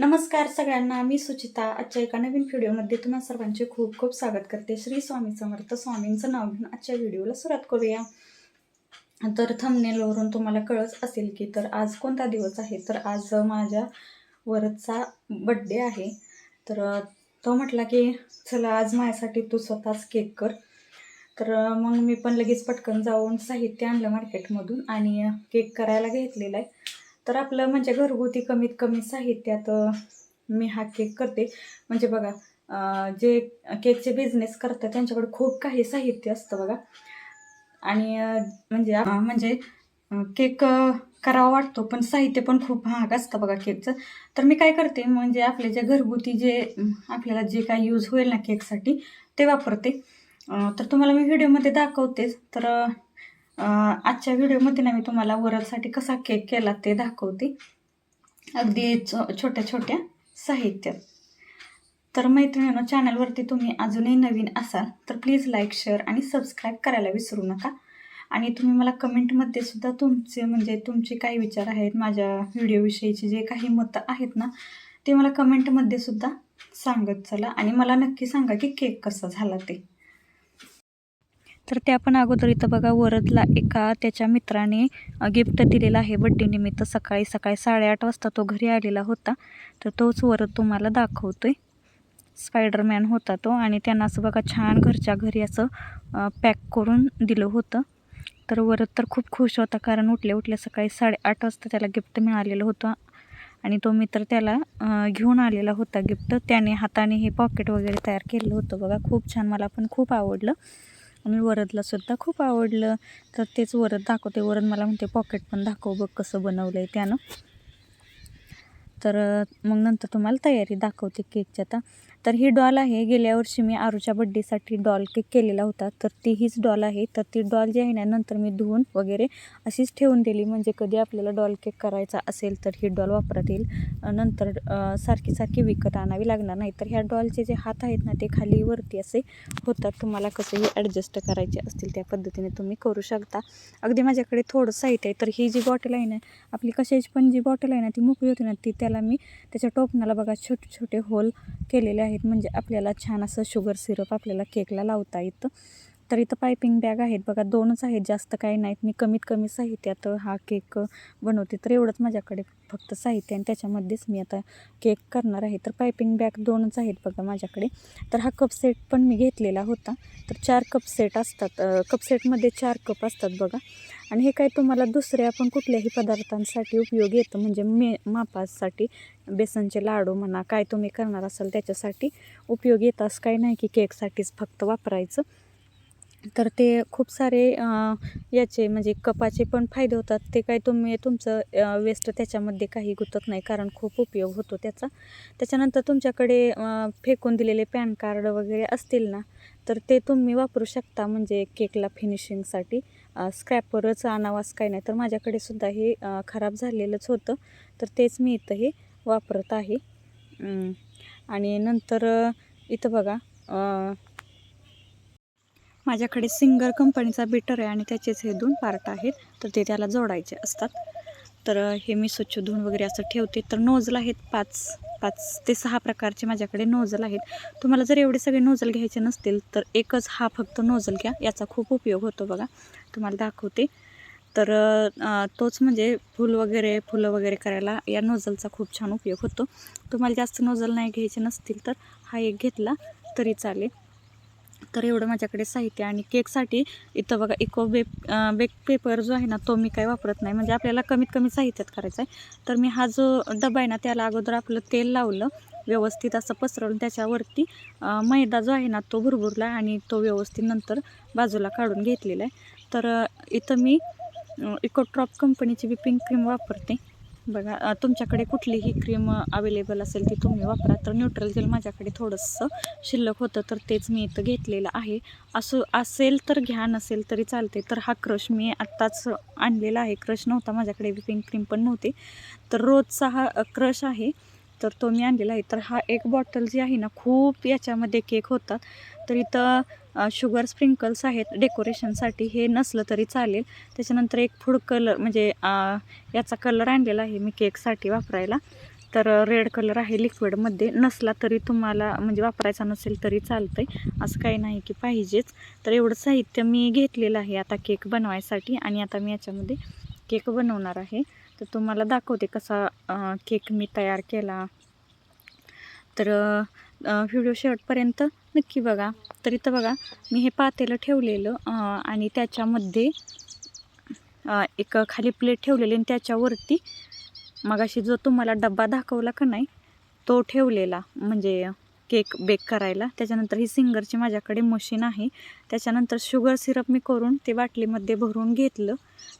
नमस्कार सगळ्यांना मी सुचिता. आजच्या एका नवीन व्हिडिओमध्ये तुम्हा सर्वांचे खूप खूप स्वागत करते. श्री स्वामी समर्थ स्वामींचं नाव घेऊन आजच्या व्हिडिओला सुरुवात करूया. तर थमनेलवरून तुम्हाला कळत असेल की तर आज कोणता दिवस आहे? तर आज माझ्या वरचा बड्डे आहे. तर तो म्हटला की चला आज माझ्यासाठी तू स्वतःच केक कर. तर मग मी पण लगेच पटकन जाऊन साहित्य आणलं मार्केटमधून आणि केक करायला घेतलेला आहे. तर आपलं म्हणजे घरगुती कमीत कमी साहित्यात मी हा केक करते. म्हणजे बघा जे केकचे बिझनेस करतात त्यांच्याकडे खूप काही साहित्य असतं बघा. आणि म्हणजे म्हणजे केक करावा वाटतो पण साहित्य पण खूप महाग असतं बघा केकचं. तर मी काय करते म्हणजे आपले जे घरगुती जे आपल्याला जे काय यूज होईल ना केकसाठी ते वापरते. तर तुम्हाला मी व्हिडिओमध्ये दाखवतेच. तर आजच्या व्हिडिओमध्ये ना मी तुम्हाला वरलसाठी कसा केक केला ते दाखवते. अगदी छो छोट्या छोट्या साहित्यात. तर मैत्रिणींनो चॅनलवरती तुम्ही अजूनही नवीन असाल तर प्लीज लाईक शेअर आणि सबस्क्राईब करायला विसरू नका. आणि तुम्ही मला कमेंटमध्ये सुद्धा तुमचे म्हणजे तुमचे काय विचार आहेत माझ्या व्हिडिओविषयीचे जे काही मतं आहेत ना ते मला कमेंटमध्ये सुद्धा सांगत चला. आणि मला नक्की सांगा की केक कसा झाला ते. तर त्या पण अगोदर इथं बघा वरदला एका त्याच्या मित्राने गिफ्ट दिलेलं आहे बड्डेनिमित्त सकाळी सकाळी साडेआठ वाजता तो घरी आलेला होता. तर तोच वरद तुम्हाला दाखवतोय. स्पायडरमॅन होता तो आणि त्यांना असं बघा छान घरच्या घरी असं पॅक करून दिलं होतं. तर वरद तर खूप खुश होता कारण उठल्या उठल्या सकाळी साडेआठ वाजता त्याला गिफ्ट मिळालेलं होतं. आणि तो मित्र त्याला घेऊन आलेला होता गिफ्ट त्याने हाताने हे पॉकेट वगैरे तयार केलं होतं बघा. खूप छान मला पण खूप आवडलं. आणि वरदला सुद्धा खूप आवडलं. तर तेच वरद दाखवते. वरद मला म्हणते पॉकेट पण दाखव बघ कसं बनवलं आहे त्यानं. तर मग नंतर तुम्हाला तयारी दाखवते केकची आता. तर ही डॉल आहे. गेल्या वर्षी मी आरूच्या बड्डेसाठी डॉल केक केलेला होता. तर ती हीच डॉल आहे. तर ती डॉल जी आहे ना नंतर मी धुवून वगैरे अशीच ठेवून दिली. म्हणजे कधी आपल्याला डॉल केक करायचा असेल तर ही डॉल वापरात येईल. नंतर सारखी सारखी विकत आणावी लागणार नाही. तर ह्या डॉलचे जे हात आहेत ना ते खाली वरती असे होतात. तुम्हाला कसेही ॲडजस्ट करायचे असतील त्या पद्धतीने तुम्ही करू शकता. अगदी माझ्याकडे थोडं साहित्य आहे. तर ही जी बॉटल आहे ना आपली कशाची पण जी बॉटल आहे ना ती मोकळी होती ना ती त्याला मी त्याच्या टोपणाला बघा छोटे छोटे होल केलेले आहेत. म्हणजे आपल्याला छान असं शुगर सिरप आपल्याला केकला लावता येतं. तर इथं पायपिंग बॅग आहेत. बघा दोनच आहेत. जास्त काही नाहीत. मी कमीत कमी साहित्यात हा केक बनवते. तर एवढंच माझ्याकडे फक्त साहित्य आणि त्याच्यामध्येच मी आता केक करणार आहे. तर पायपिंग बॅग दोनच आहेत बघा माझ्याकडे. तर हा कप सेट पण मी घेतलेला होता. तर चार कप सेट असतात. कप सेटमध्ये चार कप असतात बघा. आणि हे काय तुम्हाला दुसऱ्या पण कुठल्याही पदार्थांसाठी उपयोग येतं. म्हणजे मे मापासाठी बेसनचे लाडू म्हणा काय तुम्ही करणार असाल त्याच्यासाठी उपयोग येतं. असं काही नाही की केकसाठीच फक्त वापरायचं. तर ते खूप सारे याचे म्हणजे कपाचे पण फायदे होतात. ते काय तुम्ही तुमचं वेस्ट त्याच्यामध्ये काही गुतत नाही कारण खूप उपयोग होतो त्याचा. त्याच्यानंतर तुमच्याकडे फेकून दिलेले पॅन कार्ड वगैरे असतील ना तर ते तुम्ही वापरू शकता म्हणजे केकला फिनिशिंगसाठी स्क्रॅपरच आणावास काही नाही. तर माझ्याकडे सुद्धा हे खराब झालेलंच होतं. तर तेच मी इथं हे वापरत आहे. आणि नंतर इथं बघा माझ्याकडे सिंगर कंपनीचा बीटर आहे आणि त्याचेच हे दोन पार्ट आहेत. तर ते त्याला जोडायचे असतात. तर हे मी स्वच्छ धुवून वगैरे असं ठेवते. तर नोजल आहेत पाच पाच ते सहा प्रकारचे माझ्याकडे नोजल आहेत. तुम्हाला जर एवढे सगळे नोजल घ्यायचे नसतील तर एकच हा फक्त नोजल घ्या. याचा खूप उपयोग होतो बघा. तुम्हाला दाखवते. तर तोच म्हणजे फूल वगैरे फुलं वगैरे करायला या नोजलचा खूप छान उपयोग होतो. तुम्हाला जास्त नोजल नाही घ्यायचे नसतील तर हा एक घेतला तरी चालेल. तर एवढं माझ्याकडे साहित्य आणि केकसाठी इथं बघा इको बेक बेक पेपर जो आहे ना तो मी काही वापरत नाही. म्हणजे आपल्याला कमीत कमी साहित्यात करायचा आहे. तर मी हा जो डबा आहे ना त्याला अगोदर आपलं तेल लावलं व्यवस्थित असं पसरवून त्याच्यावरती मैदा जो आहे ना तो भुरभुरला आणि तो व्यवस्थित नंतर बाजूला काढून घेतलेला आहे. तर इथं मी इकोट्रॉप कंपनीची विपिंग क्रीम वापरते. बघा तुमच्याकडे कुठलीही क्रीम अवेलेबल असेल ती तुम्ही वापरा. तर न्यूट्रल जेल माझ्याकडे थोडंसं शिल्लक होतं तर तेच मी इथं घेतलेलं आहे. असं असेल तर घ्या नसेल तरी चालते तर हा क्रश मी आत्ताच आणलेला आहे. क्रश नव्हता माझ्याकडे विपिंग क्रीम पण नव्हती. तर रोजचा हा क्रश आहे तर तो मी आणलेला आहे. तर हा एक बॉटल जी आहे ना खूप याच्यामध्ये केक होतात. तर इथं शुगर स्प्रिंकल्स आहेत डेकोरेशनसाठी हे नसलं तरी चालेल. त्याच्यानंतर एक फूड कलर म्हणजे याचा कलर आणलेला आहे मी केकसाठी वापरायला. तर रेड कलर आहे लिक्विडमध्ये. नसला तरी तुम्हाला म्हणजे वापरायचा नसेल तरी चालतं आहे असं काही नाही की पाहिजेच. तर एवढं साहित्य मी घेतलेलं आहे आता केक बनवायसाठी आणि आता मी याच्यामध्ये केक बनवणार आहे. तर तुम्हाला दाखवते कसा केक मी तयार केला. तर व्हिडिओ शेवटपर्यंत नक्की बघा. तर इथं बघा मी हे पातेलं ठेवलेलं आणि त्याच्यामध्ये एक खाली प्लेट ठेवलेली आणि त्याच्यावरती मगाशी जो तुम्हाला डब्बा दाखवला का नाही तो ठेवलेला. म्हणजे केक बेक करायला. त्याच्यानंतर ही सिंगरची माझ्याकडे मशीन आहे. त्याच्यानंतर शुगर सिरप मी करून ते बाटलीमध्ये भरून घेतलं.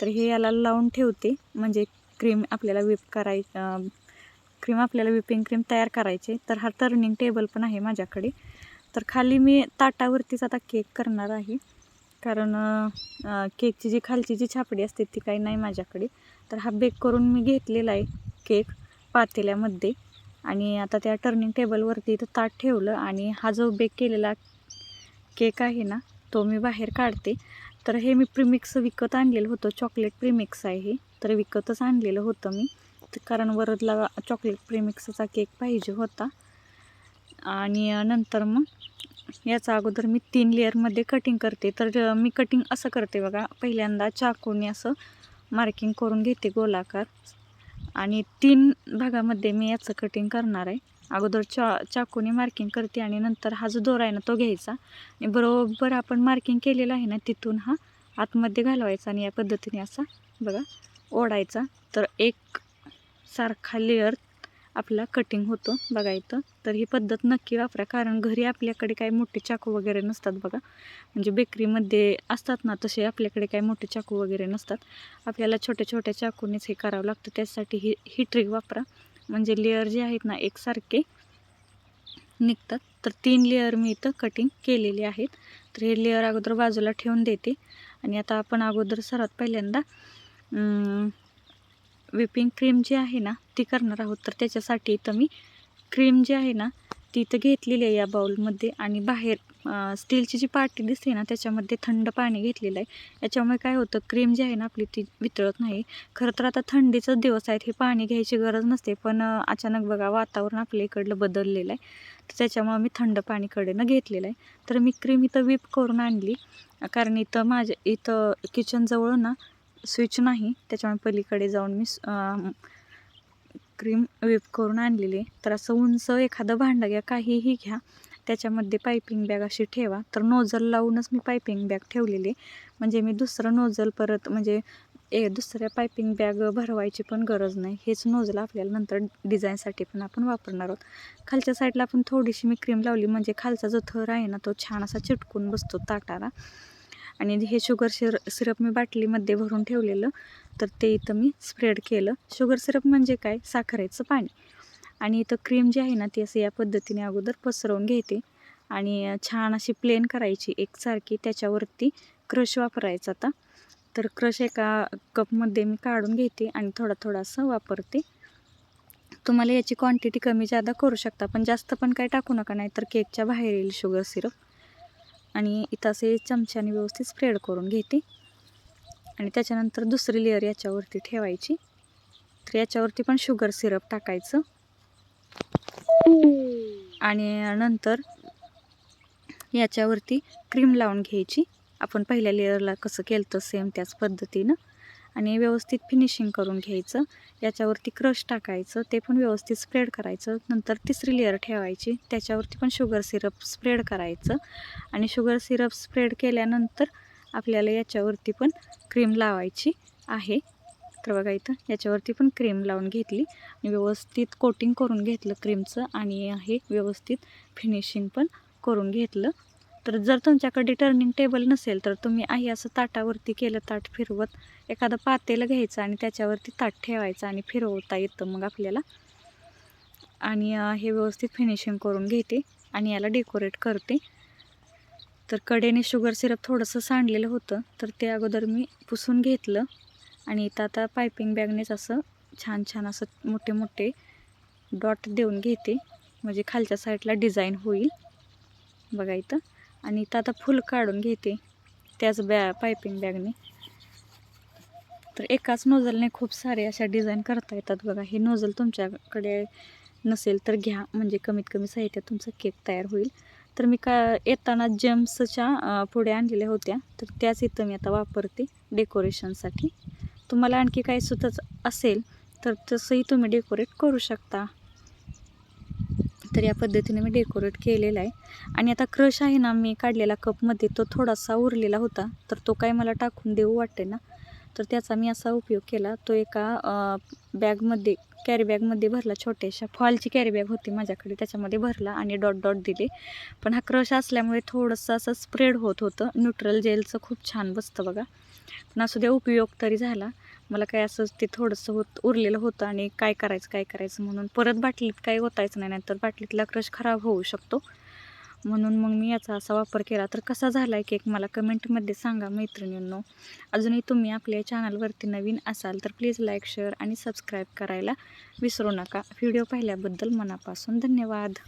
तर हे याला लावून ठेवते. म्हणजे क्रीम आपल्याला विप कराय क्रीम आपल्याला विपिंग क्रीम तयार करायचे. तर हा टर्निंग टेबल पण आहे माझ्याकडे. तर खाली मी ताटावरतीच आता केक करणार आहे. कारण केकची जी खालची जी छापडी असते ती काही नाही माझ्याकडे. तर हा बेक करून मी घेतलेला आहे केक पातेल्यामध्ये. आणि आता त्या टर्निंग टेबलवरती इथं ताट ठेवलं आणि हा जो बेक केलेला केक आहे ना तो मी बाहेर काढते. तर हे मी प्रीमिक्स विकत आणलेलं होतं. चॉकलेट प्रीमिक्स आहे. हे तर विकतच आणलेलं होतं मी. तर कारण वरदला चॉकलेट प्रीमिक्सचा केक पाहिजे होता. आणि नंतर मग याचा अगोदर मी तीन लेअरमध्ये कटिंग करते. तर मी कटिंग असं करते बघा. पहिल्यांदा चाकूने असं मार्किंग करून घेते गोलाकार. आणि तीन भागामध्ये मी याचं कटिंग करणार आहे. अगोदर चा चाकूने मार्किंग करते आणि नंतर हा जो दोरा आहे ना तो घ्यायचा. आणि बरोबर आपण मार्किंग केलेलं आहे ना तिथून हा आतमध्ये घालवायचा आणि या पद्धतीने असा बघा ओढायचा. तर एक सारखा लेअर आपला कटिंग होतो बघा इथं. तर ही पद्धत नक्की वापरा. कारण घरी आपल्याकडे काही मोठे चाकू वगैरे नसतात बघा. म्हणजे बेकरीमध्ये असतात ना तसे आपल्याकडे काही मोठे चाकू वगैरे नसतात. आपल्याला छोट्या छोट्या चाकूनेच हे करावं लागतं. त्यासाठी ही ही ट्रिक वापरा. म्हणजे लेअर जे आहेत ना एकसारखे निघतात. तर तीन लेअर मी इथं कटिंग केलेली आहेत. तर हे लेअर अगोदर बाजूला ठेवून देते. आणि आता आपण अगोदर सर्वात पहिल्यांदा विपिंग क्रीम जी आहे ना ती करणार आहोत. तर त्याच्यासाठी इथं मी क्रीम जी आहे ना ती इथं घेतलेली आहे या बाउलमध्ये. आणि बाहेर स्टीलची जी पाटी दिसते ना त्याच्यामध्ये थंड पाणी घेतलेलं आहे. याच्यामुळे काय होतं क्रीम जी आहे ना आपली ती वितळत नाही. खरं तर आता थंडीचंच दिवस आहेत हे पाणी घ्यायची गरज नसते. पण अचानक बघा वातावरण आपल्या इकडलं बदललेलं आहे. तर त्याच्यामुळे मी थंड पाणीकडे न घेतलेलं आहे. तर मी क्रीम इथं विप करून आणली. कारण इथं माझ्या इथं किचनजवळ ना स्विच नाही त्याच्यामुळे पलीकडे जाऊन मी क्रीम विप करून आणलेली. तर असं उंच एखादं भांडं घ्या काहीही घ्या त्याच्यामध्ये पायपिंग बॅग अशी ठेवा. तर नोजल लावूनच मी पायपिंग बॅग ठेवलेली. म्हणजे मी दुसरं नोजल परत म्हणजे ए दुसऱ्या पायपिंग बॅग भरवायची पण गरज नाही. हेच नोजल आपल्याला नंतर डिझाईनसाठी पण आपण वापरणार आहोत. खालच्या साईडला आपण थोडीशी मी क्रीम लावली. म्हणजे खालचा जो थर आहे ना तो छान असा चिटकून बसतो ताटाला. आणि हे शुगर शिर सिरप मी बाटलीमध्ये भरून ठेवलेलं. तर ते इथं मी स्प्रेड केलं. शुगर सिरप म्हणजे काय? साखरेचं पाणी. आणि इथं क्रीम जी आहे ना ती असं या पद्धतीने अगोदर पसरवून घेते. आणि छान अशी प्लेन करायची एकसारखी. त्याच्यावरती क्रश वापरायचा आता. तर क्रश एका कपमध्ये मी काढून घेते आणि थोडा थोडासा वापरते. तुम्हाला याची क्वांटिटी कमी जादा करू शकता. पण जास्त पण काय टाकू नका नाही तर केकच्या बाहेर येईल शुगर सिरप आणि इथं असे चमच्याने व्यवस्थित स्प्रेड करून घेते. आणि त्याच्यानंतर दुसरी लेअर याच्यावरती ठेवायची. तर याच्यावरती पण शुगर सिरप टाकायचं. आणि नंतर याच्यावरती क्रीम लावून घ्यायची. आपण पहिल्या लेअरला कसं केलं तर सेम त्याच पद्धतीनं. आणि व्यवस्थित फिनिशिंग करून घ्यायचं. याच्यावरती क्रश टाकायचं ते पण व्यवस्थित स्प्रेड करायचं. नंतर तिसरी लेअर ठेवायची त्याच्यावरती पण शुगर सिरप स्प्रेड करायचं. आणि शुगर सिरप स्प्रेड केल्यानंतर आपल्याला याच्यावरती पण क्रीम लावायची आहे. तर बघा इथं याच्यावरती पण क्रीम लावून घेतली. आणि व्यवस्थित कोटिंग करून घेतलं क्रीमचं आणि हे व्यवस्थित फिनिशिंग पण करून घेतलं. तर जर तुमच्याकडे टर्निंग टेबल नसेल तर तुम्ही आहे असं ताटावरती केलं ताट फिरवत एखादं पातेलं घ्यायचं आणि त्याच्यावरती ताट ठेवायचं आणि फिरवता येतं मग आपल्याला. आणि हे व्यवस्थित फिनिशिंग करून घेते आणि याला डेकोरेट करते. तर कडेने शुगर सिरप थोडंसं सांडलेलं होतं तर ते अगोदर मी पुसून घेतलं. आणि इथं आता पायपिंग बॅगनेच असं छान छान असं मोठे मोठे डॉट देऊन घेते. म्हणजे खालच्या साईडला डिझाईन होईल. बघा इथं. आणि तर आता फुल काढून घेते. त्याच बॅ पायपिंग बॅगने. तर एकाच नोझलने खूप सारे अशा डिझाईन करता येतात बघा. हे नोझल तुमच्याकडे नसेल तर घ्या. म्हणजे कमीत कमी साहित्यात तुमचा केक तयार होईल. तर मी का येताना जेम्सच्या पुढे आणलेल्या होत्या. तर त्याच इथं मी आता वापरते डेकोरेशनसाठी. तुम्हाला आणखी काही सुचत असेल तर तसंही तुम्ही डेकोरेट करू शकता. तर या पद्धतीने मी डेकोरेट केलेलं आहे. आणि आता क्रश आहे ना मी काढलेला कपमध्ये तो थोडासा उरलेला होता. तर तो काय मला टाकून देऊ वाटते ना? तर त्याचा मी असा उपयोग केला. तो एका बॅगमध्ये कॅरी बॅगमध्ये भरला छोट्याशा. फॉलची कॅरी बॅग होती माझ्याकडे त्याच्यामध्ये भरला आणि डॉट डॉट दिले. पण हा क्रश असल्यामुळे थोडंसं असं स्प्रेड होत होतं. न्यूट्रल जेलचं खूप छान बसतं बघा. पण असू द्या उपयोग तरी झाला. मला काय असं ते थोडंसं होत उरलेलं होतं आणि काय करायचं काय करायचं म्हणून परत बाटलीत काही होतायचं नाही नाहीतर बाटलीतला क्रश खराब होऊ शकतो. म्हणून मग मी याचा असा वापर केला. तर कसा झाला आहे केक मला कमेंटमध्ये सांगा मैत्रिणींनो. अजूनही तुम्ही आपल्या चॅनलवरती नवीन असाल तर प्लीज लाईक शेअर आणि सबस्क्राईब करायला विसरू नका. व्हिडिओ पाहिल्याबद्दल मनापासून धन्यवाद.